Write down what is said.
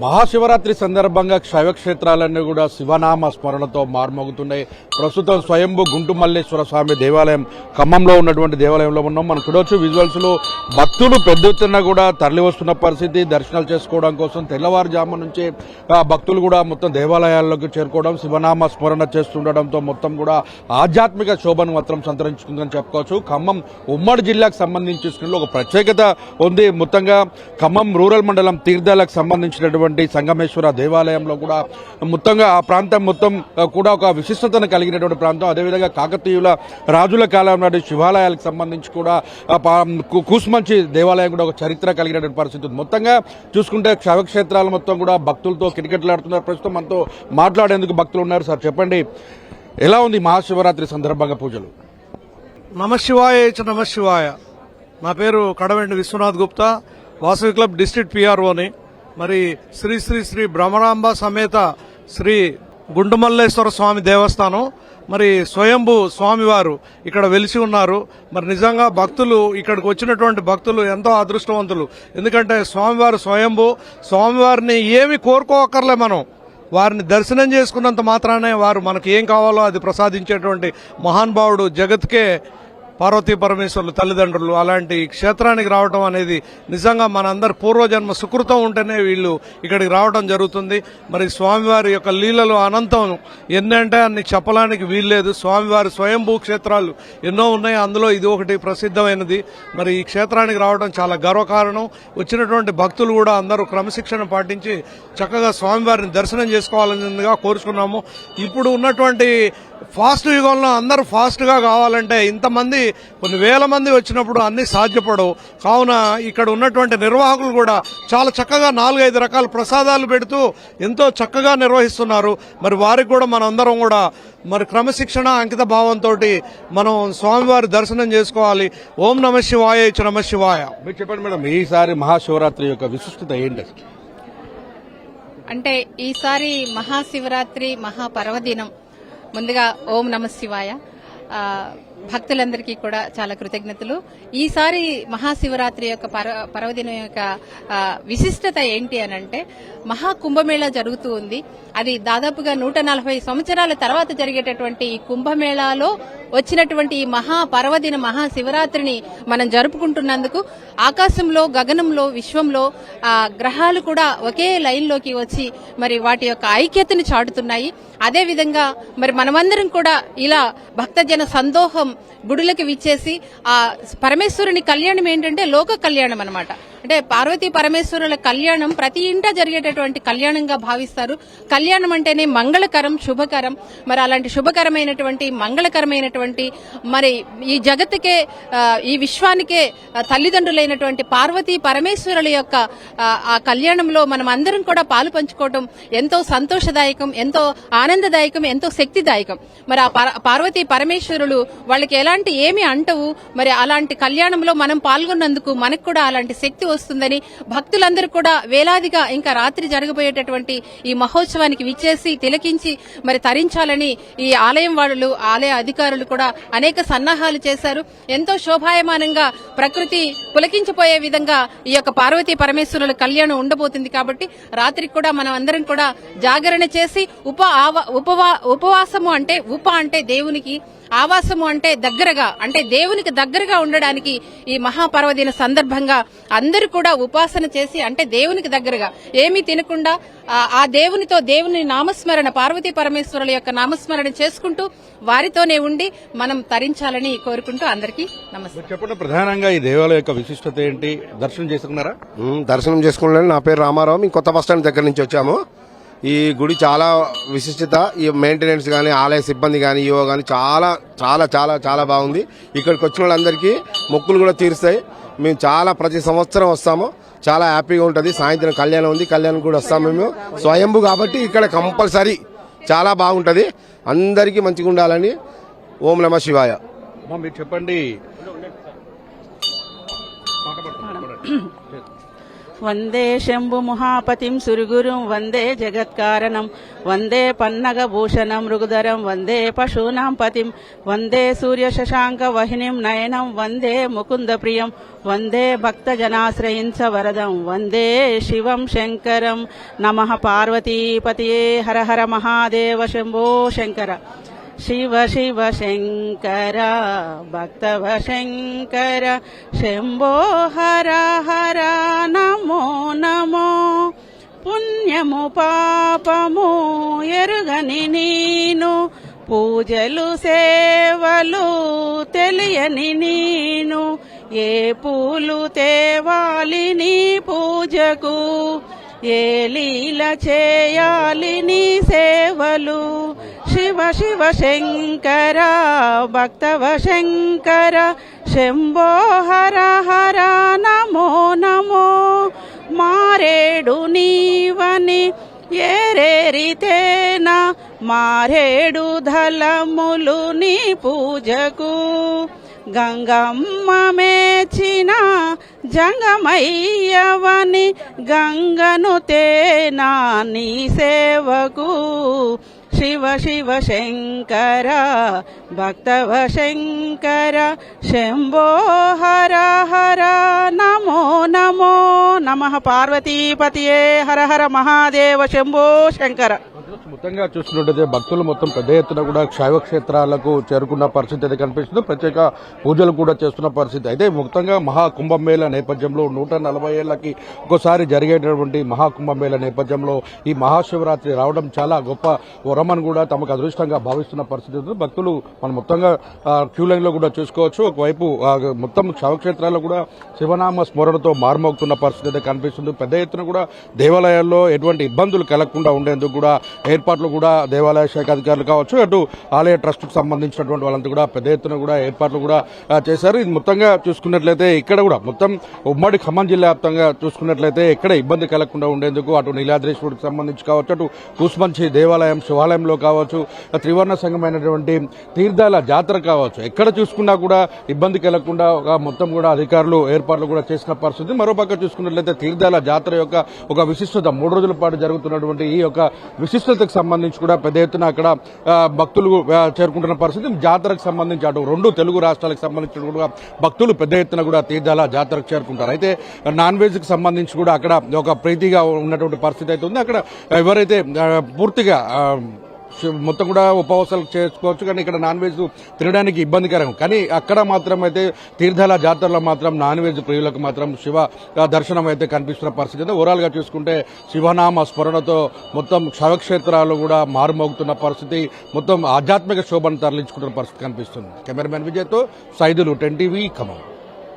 మహాశివరాత్రి సందర్భంగా శైవక్షేత్రాలన్నీ కూడా శివనామ స్మరణతో మార్మోగుతున్నాయి. ప్రస్తుతం స్వయంభు గుంటు మల్లేశ్వర స్వామి దేవాలయం ఖమ్మంలో ఉన్నటువంటి దేవాలయంలో ఉన్నాం. మనం చూడవచ్చు విజువల్స్లో భక్తులు పెద్ద ఎత్తున కూడా తరలి వస్తున్న పరిస్థితి. దర్శనాలు చేసుకోవడం కోసం తెల్లవారుజాము నుంచి భక్తులు కూడా మొత్తం దేవాలయాల్లోకి చేరుకోవడం శివనామ స్మరణ చేస్తుండడంతో మొత్తం కూడా ఆధ్యాత్మిక శోభను మాత్రం సంతరించుకుందని చెప్పుకోవచ్చు. ఖమ్మం ఉమ్మడి జిల్లాకు సంబంధించి ఒక ప్రత్యేకత ఉంది. మొత్తంగా ఖమ్మం రూరల్ మండలం తీర్థాలకు సంబంధించినటువంటి సంగమేశ్వర దేవాలయంలో కూడా మొత్తంగా ఆ ప్రాంతం మొత్తం కూడా ఒక విశిష్టతను కలిగినటువంటి ప్రాంతం. అదేవిధంగా కాకతీయుల రాజుల కాలం నాటి శివాలయాలకు సంబంధించి కూడా పా- కూసుమంచి దేవాలయం కూడా ఒక చరిత్ర కలిగినటువంటి పరిస్థితి మొత్తంగా చూసుకుంటే శవక్షేత్రాలు మొత్తం కూడా భక్తులతో కిటకిటలాడుతున్నారు. ప్రస్తుతం మనతో మాట్లాడేందుకు భక్తులు ఉన్నారు సార్. చెప్పండి. ఎలా ఉంది మహాశివరాత్రి సందర్భంగా పూజలు? నమశివాయ చ నమశివాయ నా పేరు కడవెండి విశ్వనాథ్ గుప్తా. వాసవి క్లబ్ డిస్ట్రిక్ట్ పిఆర్ఓని మరి శ్రీ శ్రీ శ్రీ భ్రమరాంబ సమేత శ్రీ గుండుమల్లేశ్వర స్వామి దేవస్థానం. మరి స్వయంభు స్వామివారు ఇక్కడ వెలిసి ఉన్నారు. మరి నిజంగా భక్తులు ఇక్కడికి వచ్చినటువంటి భక్తులు ఎంతో అదృష్టవంతులు. ఎందుకంటే స్వామివారు స్వయంభు స్వామివారిని ఏమి కోరుకోకర్లే మనం. వారిని దర్శనం చేసుకున్నంత మాత్రానే వారు మనకి ఏం కావాలో అది ప్రసాదించేటువంటి మహానుభావుడు జగత్కే పార్వతీ పరమేశ్వరులు తల్లిదండ్రులు అలాంటి క్షేత్రానికి రావడం అనేది నిజంగా మనందరి పూర్వజన్మ సుకృతం ఉంటేనే వీళ్ళు ఇక్కడికి రావడం జరుగుతుంది. మరి స్వామివారి యొక్క లీలలు అనంతం ఎన్నంటే అన్ని చెప్పడానికి వీల్లేదు. స్వామివారి స్వయంభూ క్షేత్రాలు ఎన్నో ఉన్నాయి. అందులో ఇది ఒకటి ప్రసిద్ధమైనది. మరి ఈ క్షేత్రానికి రావడం చాలా గర్వకారణం. వచ్చినటువంటి భక్తులు కూడా అందరూ క్రమశిక్షణ పాటించి చక్కగా స్వామివారిని దర్శనం చేసుకోవాలనిగా కోరుచుకున్నాము ఇప్పుడు ఉన్నటువంటి ఫాస్ట్ యుగంలో అందరూ ఫాస్ట్గా కావాలంటే ఇంతమంది కొన్ని వేల మంది వచ్చినప్పుడు అన్ని సాధ్యపడవు. కావున ఇక్కడ ఉన్నటువంటి నిర్వాహకులు కూడా చాలా చక్కగా నాలుగైదు రకాల ప్రసాదాలు పెడుతూ ఎంతో చక్కగా నిర్వహిస్తున్నారు. మరి వారికి కూడా మనందరం కూడా మరి క్రమశిక్షణ అంకిత భావంతో మనం స్వామివారి దర్శనం చేసుకోవాలి. ఓం నమ శివాయ ఇచ్చ నమ శివాయ. మీరు చెప్పండి మేడం ఈసారి మహాశివరాత్రి యొక్క విశిష్టత ఏంటి? అంటే ఈసారి మహాశివరాత్రి మహాపర్వదినం. ముందుగా ఓం నమ శివాయ. ఆ, భక్తులందరికీ కూడా చాలా కృతజ్ఞతలు. ఈసారి మహాశివరాత్రి యొక్క పర్వ- పర్వదినం యొక్క విశిష్టత ఏంటి అని అంటే మహాకుంభమేళా జరుగుతూ ఉంది. అది దాదాపుగా నూట నలభై సంవత్సరాల తర్వాత జరిగేటటువంటి ఈ కుంభమేళాలో వచ్చినటువంటి ఈ మహా పర్వదిన మహాశివరాత్రిని మనం జరుపుకుంటున్నందుకు ఆకాశంలో గగనంలో విశ్వంలో ఆ గ్రహాలు కూడా ఒకే లైన్లోకి వచ్చి మరి వాటి యొక్క ఐక్యతను చాటుతున్నాయి. అదేవిధంగా మరి మనమందరం కూడా ఇలా భక్తజన సందోహం గుడులకు విచ్చేసి ఆ పరమేశ్వరుని కళ్యాణం ఏంటంటే లోక కళ్యాణం అన్నమాట. అంటే పార్వతీ పరమేశ్వరుల కళ్యాణం ప్రతి ఇంట జరిగేటటువంటి కళ్యాణంగా భావిస్తారు. కళ్యాణం అంటేనే మంగళకరం శుభకరం. మరి అలాంటి శుభకరమైనటువంటి మంగళకరమైనటువంటి మరి ఈ జగత్తుకే ఈ విశ్వానికే తల్లిదండ్రులైనటువంటి పార్వతీ పరమేశ్వరుల యొక్క ఆ, కళ్యాణంలో మనం అందరం కూడా పాలు పంచుకోవటం ఎంతో సంతోషదాయకం ఎంతో ఆనందదాయకం ఎంతో శక్తిదాయకం. మరి ఆ పార్వతీ పరమేశ్వరులు వాళ్ళకి ఎలాంటి ఏమి అంటవు. మరి అలాంటి కళ్యాణంలో మనం పాల్గొన్నందుకు మనకు కూడా అలాంటి శక్తి వస్తుందని భక్తులందరూ కూడా వేలాదిగా ఇంకా రాత్రి జరగబోయేటటువంటి ఈ మహోత్సవానికి విచ్చేసి తిలకించి మరి తరించాలని ఈ ఆలయం వాళ్ళు ఆలయ అధికారులు కూడా అనేక సన్నాహాలు చేశారు. ఎంతో శోభాయమానంగా ప్రకృతి పులకించిపోయే విధంగా ఈ యొక్క పార్వతీ పరమేశ్వరుల కళ్యాణం ఉండబోతుంది కాబట్టి రాత్రికి కూడా మనం అందరం కూడా జాగరణ చేసి ఉప ఉపవా ఉపవాసము అంటే ఉప అంటే దేవునికి ఆవాసము అంటే దగ్గరగా అంటే దేవునికి దగ్గరగా ఉండడానికి ఈ మహాపర్వదిన సందర్భంగా అందరూ కూడా ఉపాసన చేసి అంటే దేవునికి దగ్గరగా ఏమీ తినకుండా ఆ- దేవునితో దేవుని నామస్మరణ పార్వతీ పరమేశ్వరుల యొక్క నామస్మరణ చేసుకుంటూ వారితోనే ఉండి మనం తరించాలని కోరుకుంటూ అందరికీ నమస్తే చెప్పండి ప్రధానంగా ఈ దేవాలయం యొక్క విశిష్టత ఏంటి? దర్శనం చేసుకున్నారా? దర్శనం చేసుకున్నాను. నా పేరు రామారావు. మేము కొత్త బస్ స్టాండ్ దగ్గర నుంచి వచ్చాము. ఈ గుడి చాలా విశిష్టత ఈ మెయింటెనెన్స్ కానీ ఆలయ సిబ్బంది కానీ ఈవో కానీ చాలా చాలా చాలా చాలా బాగుంది. ఇక్కడికి వచ్చిన వాళ్ళందరికీ మొక్కులు కూడా తీరుస్తాయి. మేము చాలా ప్రతి సంవత్సరం వస్తాము. చాలా హ్యాపీగా ఉంటుంది. సాయంత్రం కళ్యాణం ఉంది. కళ్యాణం కూడా వస్తాము మేము. స్వయంభు కాబట్టి ఇక్కడ కంపల్సరీ చాలా బాగుంటుంది. అందరికీ మంచిగా ఉండాలని ఓం నమ శివాయ. మీరు చెప్పండి. వందే శంభు మహాపతిం సురుగురుం వందే జగత్కారణం వందే పన్నగభూషణం మృగుధరం వందే పశూనాం పతిం వందే సూర్య శశాంక వహినిం నయనం వందే ముకుంద ప్రియం వందే భక్తజనాశ్రయించ వరదం వందే శివం శంకరం. నమ పార్వతీపతియే హర హర మహాదేవ శంభో శంకర. శివ శివ శంకర భక్తవ శంకర శంభో హర హర పుణ్యము పాపము ఎరుగని నీను పూజలు సేవలు తెలియని నీను. ఏ పూలు తేవాలి నీ పూజకు ఏ లీల చేయాలి నీ సేవలు. శివ శివ శంకర భక్తవ శంకర శంభో హర హర నమో నమో ఏరేరితేన మారేడు ధలములు నీ పూజకు గంగమ్మ మేచిన జంగమయ్యవని గంగను తేనా నీ సేవకు? శివ శివ శంకర భక్తవ శంకర శంభో హర హర నమో నమో నమ పార్వతీపతియే హర హర మహాదేవ శంభో శంకర. మొత్తంగా చూసినట్టయితే భక్తులు మొత్తం పెద్ద ఎత్తున కూడా శైవ క్షేత్రాలకు చేరుకున్న పరిస్థితి అయితే కనిపిస్తుంది. ప్రత్యేక పూజలు కూడా చేస్తున్న పరిస్థితి. అయితే మొత్తంగా మహాకుంభమేళ నేపథ్యంలో నూట నలభై ఏళ్ళకి ఒకసారి జరిగేటటువంటి మహాకుంభమేళ నేపథ్యంలో ఈ మహాశివరాత్రి రావడం చాలా గొప్ప వరమని కూడా తమకు అదృష్టంగా భావిస్తున్న పరిస్థితి ఉంది. భక్తులు మనం మొత్తంగా క్యూ లైన్లో కూడా చూసుకోవచ్చు. ఒకవైపు మొత్తం శవక్షేత్రాల్లో కూడా శివనామ స్మరణతో మారుమోగుతున్న పరిస్థితి అయితే కనిపిస్తుంది. పెద్ద ఎత్తున కూడా దేవాలయాల్లో ఎటువంటి ఇబ్బందులు కలగకుండా ఉండేందుకు కూడా ఏర్పాట్లు కూడా దేవాలయ శాఖ అధికారులు కావచ్చు అటు ఆలయ ట్రస్ట్కు సంబంధించినటువంటి వాళ్ళంతా కూడా పెద్ద ఎత్తున కూడా ఏర్పాట్లు కూడా చేశారు. ఇది మొత్తంగా చూసుకున్నట్లయితే ఇక్కడ కూడా మొత్తం ఉమ్మడి ఖమ్మం జిల్లా వ్యాప్తంగా చూసుకున్నట్లయితే ఎక్కడ ఇబ్బంది కలగకుండా ఉండేందుకు అటు నీలాద్రేశ్వరుడికి సంబంధించి కావచ్చు అటు కూసుమంచి దేవాలయం శివాలయంలో కావచ్చు త్రివర్ణ సంఘమైనటువంటి తీర్థాల జాతర కావచ్చు. ఎక్కడ చూసుకున్నా కూడా ఇబ్బంది కలగకుండా ఒక మొత్తం కూడా అధికారులు ఏర్పాట్లు కూడా చేసిన పరిస్థితి. మరోపక్క చూసుకున్నట్లయితే తీర్థాల జాతర యొక్క ఒక విశిష్టత మూడు రోజుల పాటు జరుగుతున్నటువంటి ఈ యొక్క విశిష్ట విశిష్టతకు సంబంధించి కూడా పెద్ద ఎత్తున అక్కడ భక్తులు చేరుకుంటున్న పరిస్థితి. జాతరకు సంబంధించి అటు రెండు తెలుగు రాష్ట్రాలకు సంబంధించిన కూడా భక్తులు పెద్ద ఎత్తున కూడా తీర్థాల జాతరకు చేరుకుంటారు. అయితే నాన్ వెజ్కి సంబంధించి కూడా అక్కడ ఒక ప్రీతిగా ఉన్నటువంటి పరిస్థితి అయితే ఉంది. అక్కడ ఎవరైతే పూర్తిగా మొత్తం కూడా ఉపవాసాలు చేసుకోవచ్చు కానీ ఇక్కడ నాన్ వెజ్ తినడానికి ఇబ్బందికరం. కానీ అక్కడ మాత్రం అయితే తీర్థాల జాతరలో మాత్రం నాన్ వెజ్ ప్రియులకు మాత్రం శివ దర్శనం అయితే కనిపిస్తున్న పరిస్థితి ఉంది. ఓవరాల్ చూసుకుంటే శివనామ స్మరణతో మొత్తం శవక్షేత్రాలు కూడా మారుమోగుతున్న పరిస్థితి మొత్తం ఆధ్యాత్మిక శోభను తరలించుకుంటున్న పరిస్థితి కనిపిస్తుంది. కెమెరామెన్ విజయ్తో సైదులు టెన్ టీవీ ఖమ్మం.